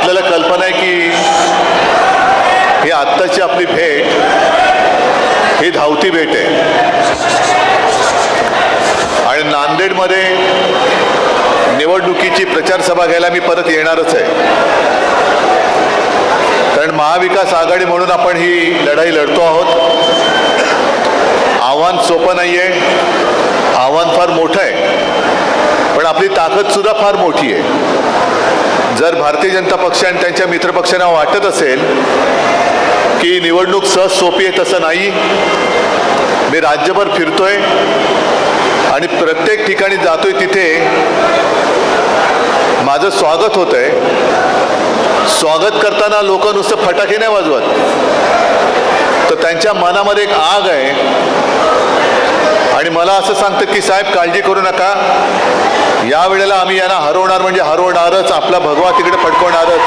आपल्याला कल्पना आहे की ही आत्ताची आपली भेट ही धावती भेट आहे. आणि नांदेडमध्ये निवडणुकीची प्रचार सभा घ्यायला मी परत येणारच आहे. कारण महाविकास आघाडी म्हणून आपण ही लढाई लढतो आहोत. आव्हान सोपं नाही आहे आव्हान फार मोठं आहे. पण आपली ताकद सुद्धा फार मोठी आहे. जर भारतीय जनता पक्ष आणि त्यांच्या मित्रपक्षांना वाटत असेल की निवडणूक सहज सोपी आहे तसं नाही. मी राज्यभर फिरतोय आणि प्रत्येक ठिकाणी जातोय तिथे. माझं स्वागत होत आहे स्वागत करताना लोक नुसतं फटाके नाही वाजवत. तर त्यांच्या मनामध्ये एक आग आहे. आणि मला असं सांगतं की साहेब काळजी करू नका. या वेळेला आम्ही यांना हरवणार म्हणजे हरवणारच. आपला भगवा तिकडे फडकवणारच.